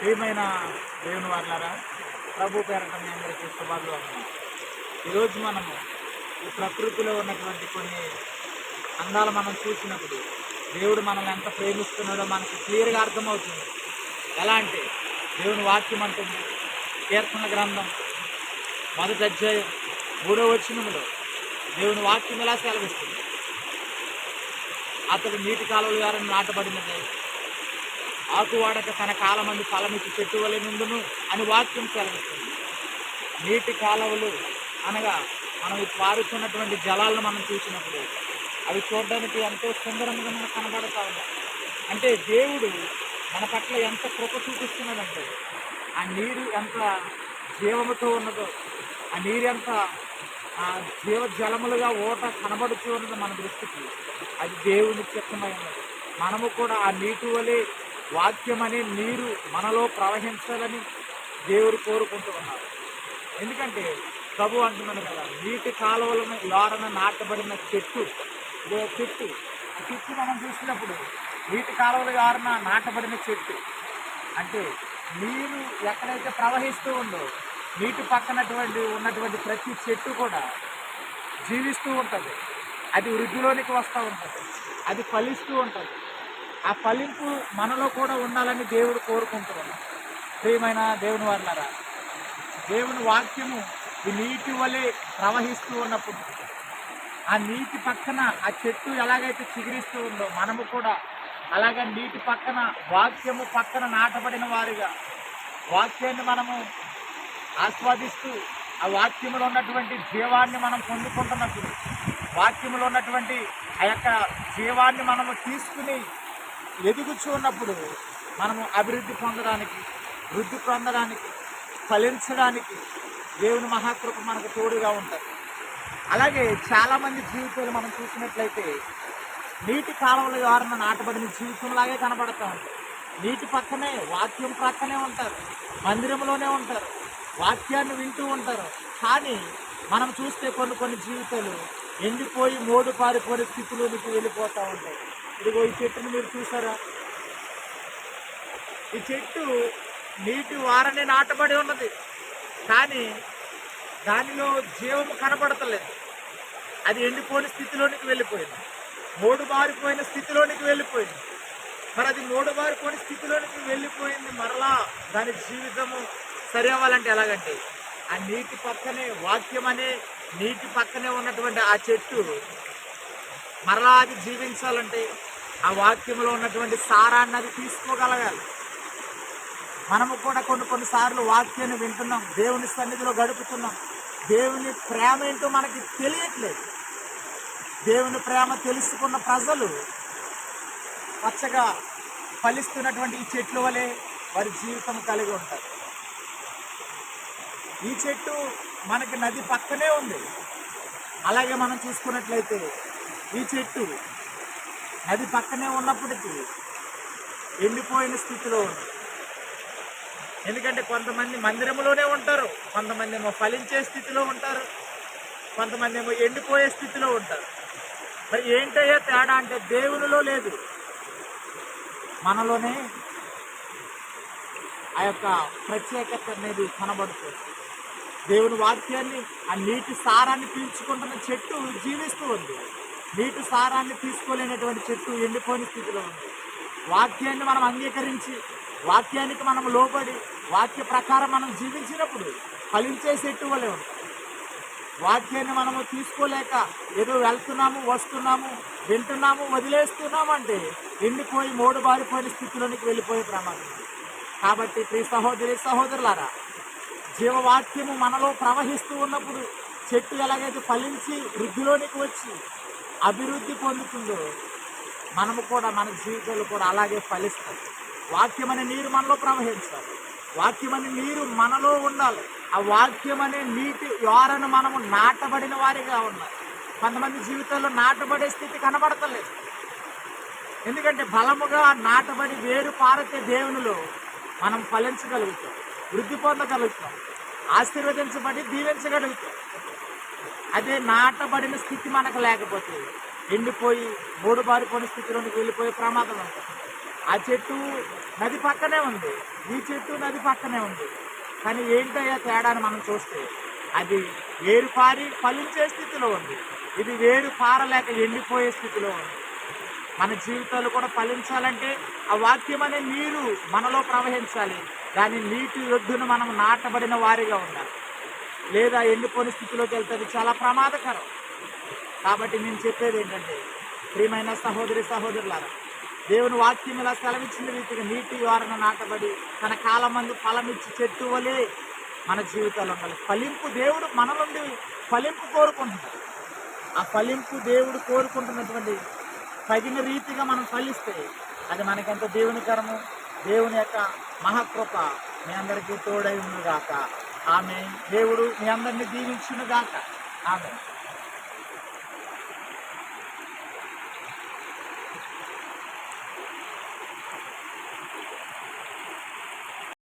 ప్రియమైన దేవుని వాళ్ళారా ప్రభు పేరట మీ అందరికీ శుభాలు ఈరోజు మనము ఈ ప్రకృతిలో ఉన్నటువంటి కొన్ని అందాలు మనం చూసినప్పుడు దేవుడు మనల్ని ఎంత ప్రేమిస్తున్నాడో మనకి క్లియర్గా అర్థమవుతుంది. ఎలా అంటే దేవుని వాక్యం అంటుంది కీర్తన గ్రంథం మొదటి అధ్యాయం మూడో వచనములో దేవుని వాక్యం ఎలా సెలవిస్తుంది? అతడు నీటి కాలువల ద్వారా నాటబడినది. ఆకువాడక తన కాలమందు ఫలమిచ్చి చెట్టు వలె నుండును అని వాక్యం సెలవిస్తుంది. నీటి కాలువలు అనగా మనం పారుతున్నటువంటి జలాలను మనం చూసినప్పుడు అవి చూడడానికి ఎంతో సుందరంగా మనకు కనబడతా ఉన్నాయి. అంటే దేవుడు మన పట్ల ఎంత కృప చూపిస్తున్నాడంటే ఆ నీరు ఎంత జీవముతో ఉన్నదో ఆ నీరు ఎంత ఆ జీవ జలములుగా ఓట కనబడుతూ ఉన్నది మన దృష్టికి అది దేవుని చిత్తమై ఉన్నది మనము కూడా ఆ నీటి వలె వాక్యం అనే నీరు మనలో ప్రవహించాలని దేవుడు కోరుకుంటూ ఉన్నారు. ఎందుకంటే ప్రభు అంటున్నాడు కదా నీటి కాలువలను లోరన నాటబడిన చెట్టు ఇదో చెట్టు. ఆ చెట్టు మనం చూసినప్పుడు నీటి కాలువలు లోరన నాటబడిన చెట్టు. అంటే నీరు ఎక్కడైతే ప్రవహిస్తూ ఉందో నీటి పక్కనటువంటి ఉన్నటువంటి ప్రతి చెట్టు కూడా జీవిస్తూ ఉంటుంది. అది వృద్ధిలోనికి వస్తూ ఉంటుంది. అది ఫలిస్తూ ఉంటుంది. ఆ ఫలింపు మనలో కూడా ఉండాలని దేవుడు కోరుకుంటున్నాడు. ప్రియమైన దేవుని వాళ్ళరా దేవుని వాక్యము ఈ నీటి వలె ప్రవహిస్తూ ఉన్నప్పుడు ఆ నీటి పక్కన ఆ చెట్టు ఎలాగైతే చిగురిస్తూ ఉందో మనము కూడా అలాగే నీటి పక్కన వాక్యము పక్కన నాటబడిన వారిగా వాక్యాన్ని మనము ఆస్వాదిస్తూ ఆ వాక్యములో ఉన్నటువంటి జీవాన్ని మనం పొందుకుంటున్నప్పుడు వాక్యములో ఉన్నటువంటి ఆ యొక్క జీవాన్ని మనము తీసుకుని ఎదుగుచూ ఉన్నప్పుడు మనము అభివృద్ధి పొందడానికి వృద్ధి పొందడానికి ఫలించడానికి దేవుని మహాకృప మనకు తోడుగా ఉంటుంది. అలాగే చాలామంది జీవితాలు మనం చూసినట్లయితే నీటి కాలువల ద్వారా నాటబడిన జీవితంలాగే కనబడతా ఉంటాయి. నీటి పక్కనే వాక్యం ప్రక్కనే ఉంటారు. మందిరంలోనే ఉంటారు. వాక్యాన్ని వింటూ ఉంటారు. కానీ మనం చూస్తే కొన్ని కొన్ని జీవితాలు ఎండిపోయి మోడు పారిపోయే స్థితిలోనికి వెళ్ళిపోతూ ఉంటాయి. ఇదిగో ఈ చెట్టుని మీరు చూసారా? ఈ చెట్టు నీటి వారనే నాటబడి ఉన్నది. కానీ దానిలో జీవము కనబడతలేదు. అది ఎండిపోయిన స్థితిలోనికి వెళ్ళిపోయింది. మూడు మారిపోయిన స్థితిలోనికి వెళ్ళిపోయింది. మరి అది మూడు మారిపోయిన స్థితిలోనికి వెళ్ళిపోయింది మరలా దాని జీవితము సరి అవ్వాలంటే ఎలాగంటే ఆ నీటి పక్కనే వాక్యం అనే నీటి పక్కనే ఉన్నటువంటి ఆ చెట్టు మరలా అది జీవించాలంటే ఆ వాక్యంలో ఉన్నటువంటి సారాన్ని అది తీసుకోగలగాలి. మనము కూడా కొన్ని కొన్నిసార్లు వాక్యాన్ని వింటున్నాం దేవుని సన్నిధిలో గడుపుతున్నాం. దేవుని ప్రేమ ఏంటో మనకి తెలియట్లేదు. దేవుని ప్రేమ తెలుసుకున్న ప్రజలు పచ్చగా ఫలిస్తున్నటువంటి ఈ చెట్లు వలె వారి జీవితం కలిగి ఉంటారు. ఈ చెట్టు మనకి నది పక్కనే ఉంది. అలాగే మనం చూసుకున్నట్లయితే ఈ చెట్టు నది పక్కనే ఉన్నప్పటికీ ఎండిపోయిన స్థితిలో ఉంది. ఎందుకంటే కొంతమంది మందిరంలోనే ఉంటారు కొంతమంది ఏమో ఫలించే స్థితిలో ఉంటారు కొంతమంది ఏమో ఎండిపోయే స్థితిలో ఉంటారు. మరి ఏంటయ్యా తేడా అంటే దేవునిలో లేదు మనలోనే ఆ యొక్క ప్రత్యేకత అనేది కనబడుతుంది. దేవుని వాక్యాన్ని ఆ నీటి సారాన్ని పీల్చుకుంటున్న చెట్టు జీవిస్తూ ఉంది. నీటి సారాన్ని తీసుకోలేనటువంటి చెట్టు ఎండిపోయిన స్థితిలో ఉంది. వాక్యాన్ని మనం అంగీకరించి వాక్యానికి మనం లోబడి వాక్య ప్రకారం మనం జీవించినప్పుడు ఫలించే చెట్టు వలె ఉంటాం వాక్యాన్ని మనము తీసుకోలేక ఏదో వెళ్తున్నాము వస్తున్నాము వింటున్నాము వదిలేస్తున్నాము అంటే ఎండిపోయి మూడు బారిపోయిన స్థితిలోనికి వెళ్ళిపోయే ప్రమాదం. కాబట్టి ప్రియ సహోదరి సహోదరులారా జీవవాక్యము మనలో ప్రవహిస్తూ ఉన్నప్పుడు చెట్టు ఎలాగైతే ఫలించి వృద్ధిలోనికి వచ్చి అభివృద్ధి పొందుతుందో మనము కూడా మన జీవితంలో కూడా అలాగే ఫలిస్తాం. వాక్యం అనే నీరు మనలో ప్రవహించాలి. వాక్యం అనే నీరు మనలో ఉండాలి. ఆ వాక్యం అనే నీటి ఎవరను మనము నాటబడిన వారిగా ఉండాలి. కొంతమంది జీవితంలో నాటబడే స్థితి కనబడతలేదు. ఎందుకంటే బలముగా నాటబడి వేరు పారతే దేవునిలో మనం ఫలించగలుగుతాం వృద్ధి పొందగలుగుతాం ఆశీర్వదించబడి దీవించగలుగుతాం. అదే నాటబడిన స్థితి మనకు లేకపోతే ఎండిపోయి మూడు బారిపోయిన స్థితిలోనికి వెళ్ళిపోయే ప్రమాదం ఉంటుంది ఆ చెట్టు నది పక్కనే ఉంది. ఈ చెట్టు నది పక్కనే ఉంది. కానీ ఏంటయ్యా తేడా అని మనం చూస్తే అది వేరు పారి ఫలించే స్థితిలో ఉంది. ఇది వేరు పారలేక ఎండిపోయే స్థితిలో ఉంది. మన జీవితాలు కూడా ఫలించాలంటే ఆ వాక్యం అనే నీరు మనలో ప్రవహించాలి. దాని నీటి ఒడ్డున మనం నాటబడిన వారిగా ఉండాలి. లేదా ఎండిపోని స్థితిలోకి వెళ్తుంది. చాలా ప్రమాదకరం. కాబట్టి నేను చెప్పేది ఏంటంటే ప్రియమైన సహోదరి సహోదరులారా దేవుని వాక్యం ఇలా సెలవిచ్చిన రీతిగా నీటి వారణ నాటబడి తన కాలం మందు ఫలమిచ్చి చెట్టు వలె మన జీవితాలు ఉండాలి. ఫలింపు దేవుడు మన నుండి ఫలింపు కోరుకుంటున్నాడు. ఆ ఫలింపు దేవుడు కోరుకుంటున్నటువంటి తగిన రీతిగా మనం ఫలిస్తే అది మనకెంత దేవునికరము దేవుని యొక్క మహాకృప మీ అందరికీ తోడై ఉండుగాక. ఆమె దేవుడు మీ అందరినీ దీవించును గాక ఆమె